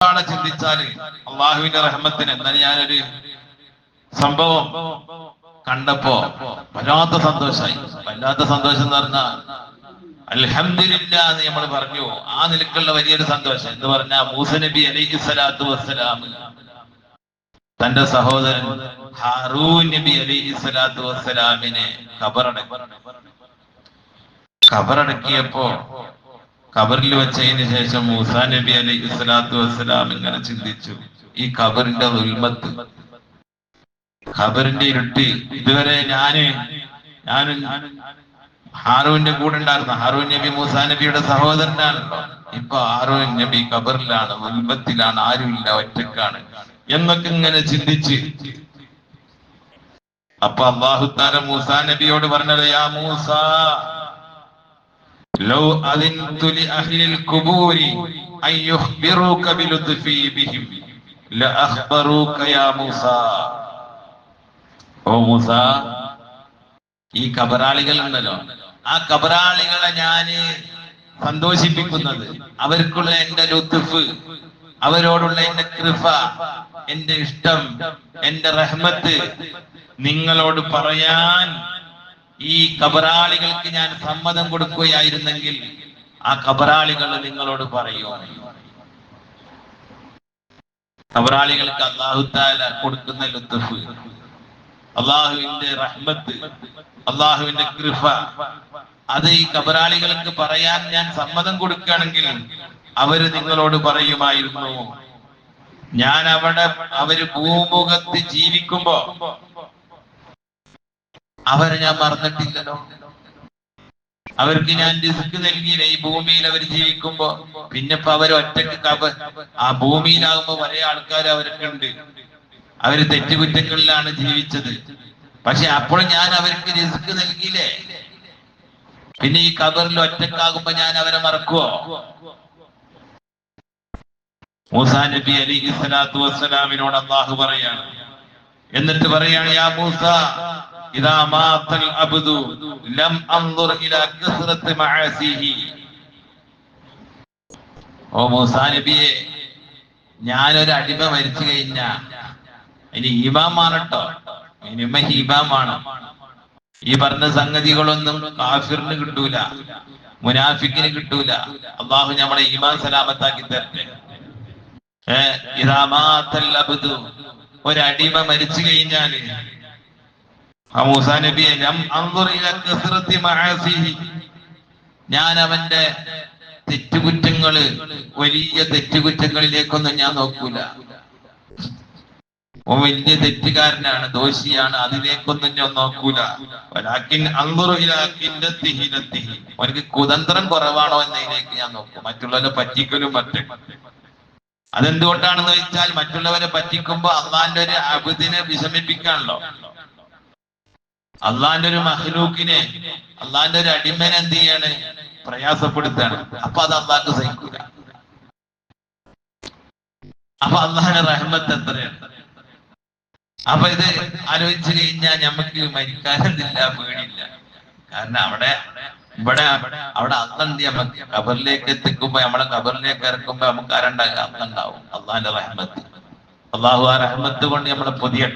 ആളെ ചിന്തിച്ചാൽ അള്ളാഹുവിന്റെ റഹ്മത്തിന്? എന്നാൽ ഞാനൊരു സംഭവം കണ്ടപ്പോ വല്ലാത്ത സന്തോഷായി. വല്ലാത്ത സന്തോഷം എന്ന് പറഞ്ഞാൽ അലഹമില്ല എന്ന് നമ്മൾ പറഞ്ഞു. ആ നിലക്കുള്ള വലിയൊരു സന്തോഷം. എന്ന് പറഞ്ഞാൽ മൂസ നബി അലൈഹി സ്വലാത്തു വസ്സലാം തന്റെ സഹോദരൻ ഹാറൂൻ നബി അലൈഹി സ്വലാത്തു വസ്സലാമിനെ കബറടക്കി കബറിൽ വെച്ചതിന് ശേഷം മൂസാ നബി അലൈഹി സ്വലാത്തു വസ്സലാം ഇങ്ങനെ ചിന്തിച്ചു ഈ കബറിന്റെ ഉൽമത്ത്. ഖബറിന്റെ ഇരുട്ടി. ഇതുവരെ ഞാൻ ഞാൻ ഹാറൂന്റെ കൂടെ ഉണ്ടായിരുന്നു. ഹാറൂൻ നബി മൂസാ നബിയുടെ സഹോദരനാണല്ലോ ഇപ്പൊ ഹാറൂൻ നബി ഖബറിലാണ് ഉൽമത്തിലാണ് ആരുമില്ല ഒറ്റക്കാണ് എന്നൊക്കെ ഇങ്ങനെ ചിന്തിച്ച്. അപ്പൊ അള്ളാഹുത്താര മൂസാ നബിയോട് പറഞ്ഞത് യാ മൂസ ലൗ أذنت لأهل അഹ്ലിൽ ഖുബൂരി يخبروك بلطفي بهم لأخبروك يا മൂസ. ഓ മൂസ ഈ കബറാളികൾ ഉണ്ടല്ലോ. ആ കബറാളികളെ ഞാൻ സന്തോഷിപ്പിക്കുന്നത് അവർക്കുള്ള എന്റെ ലുത്തുഫ് അവരോടുള്ള എന്റെ കൃപ എന്റെ ഇഷ്ടം എന്റെ റഹ്മത്ത് നിങ്ങളോട് പറയാൻ ഈ കബറാളികൾക്ക് ഞാൻ സമ്മതം കൊടുക്കുകയായിരുന്നെങ്കിൽ ആ കബറാളികൾ നിങ്ങളോട് പറയൂ? കബറാളികൾക്ക് അള്ളാഹുത്താല കൊടുക്കുന്ന ലുത്തഫ് അള്ളാഹുവിന്റെ റഹ്മത്ത് അള്ളാഹുവിന്റെ കൃപ അത് ഈ കബറാളികൾക്ക് പറയാൻ ഞാൻ സമ്മതം കൊടുക്കുകയാണെങ്കിൽ അവർ നിങ്ങളോട് പറയുമായിരുന്നു ഞാൻ അവിടെ അവർ ഭൂമുഖത്ത് ജീവിക്കുമ്പോ അവരെ ഞാൻ മറന്നിട്ടില്ലല്ലോ. അവർക്ക് ഞാൻ റിസ്ക് നൽകിയില്ല. ഈ ഭൂമിയിൽ അവർ ജീവിക്കുമ്പോ പിന്നെ അവർ ഒറ്റയ്ക്ക് കബ ആ ഭൂമിയിലാകുമ്പോ പല ആൾക്കാർ അവരൊക്കെ ഉണ്ട്. അവർ തെറ്റുകുറ്റങ്ങളിലാണ് ജീവിച്ചത്. പക്ഷെ അപ്പോൾ ഞാൻ അവർക്ക് റിസ്ക് നൽകിയില്ലേ? പിന്നെ ഈ കബറിൽ ഒറ്റക്കാകുമ്പോ ഞാൻ അവരെ മറക്കുവോ? മൂസാ നബി അലിഹി വസ്സലാമിനോട് അള്ളാഹു പറയാണ്. എന്നിട്ട് പറയാണ് യാ മൂസ ഓ ഞാനൊരു അടിമ മരിച്ചു കഴിഞ്ഞ. ഇനി ഈമാമാണ് കേട്ടോ ഇനിമ ഈമാമാണ് ഈ പറഞ്ഞ സംഗതികളൊന്നും കാഫിറിന് കിട്ടൂല. മുനാഫിക്കിന് കിട്ടൂല. അള്ളാഹു നമ്മളെ ഈമാൻ സലാമത്താക്കി തരട്ടെ. ഏഹ് ഇതാമാത്തൽ അബ്ദു. ഒരടിമ മരിച്ചു കഴിഞ്ഞാൽ ഞാൻ അവന്റെ തെറ്റുകുറ്റങ്ങൾ വലിയ തെറ്റുകുറ്റങ്ങളിലേക്കൊന്നും ഞാൻ നോക്കൂല. ഓ വലിയ തെറ്റുകാരനാണ് ദോഷിയാണ് അതിലേക്കൊന്നും ഞാൻ നോക്കൂല. അവനക്ക് കുതന്ത്രം കുറവാണോ എന്നതിലേക്ക് ഞാൻ നോക്കും. മറ്റുള്ളവരെ പറ്റിക്കലും മറ്റും അതെന്തുകൊണ്ടാണെന്ന് വെച്ചാൽ മറ്റുള്ളവരെ പറ്റിക്കുമ്പോ അള്ളാന്റെ ഒരു അബുദിനെ വിഷമിപ്പിക്കാണല്ലോ. അള്ളാന്റെ ഒരു മഹ്ലൂക്കിനെ അള്ളാന്റെ ഒരു അടിമനെ എന്ത് ചെയ്യാണ്? പ്രയാസപ്പെടുത്താണ്. അപ്പൊ അത് അള്ളാഹ്ക്ക് സഹിക്കൂല. അപ്പൊ അള്ളാഹിന്റെ റഹ്മത്ത് എത്രയാണ്? അപ്പൊ ഇത് ആലോചിച്ചു കഴിഞ്ഞാൽ നമുക്ക് മരിക്കാനെന്തില്ല പേടിയില്ല. കാരണം അവിടെ ഇവിടെ അവിടെ അന്നുണ്ട് നമുക്ക് കബറിലേക്ക് എത്തിക്കുമ്പോ നമ്മളെ കബറിലേക്ക് ഇറക്കുമ്പോ നമുക്ക് ആരുണ്ടാകും? അന്നുണ്ടാവും അള്ളാഹിന്റെ റഹ്മത്ത്. അള്ളാഹു ആ റഹ്മത്ത് കൊണ്ട് നമ്മളെ പൊതിയട്ടെ.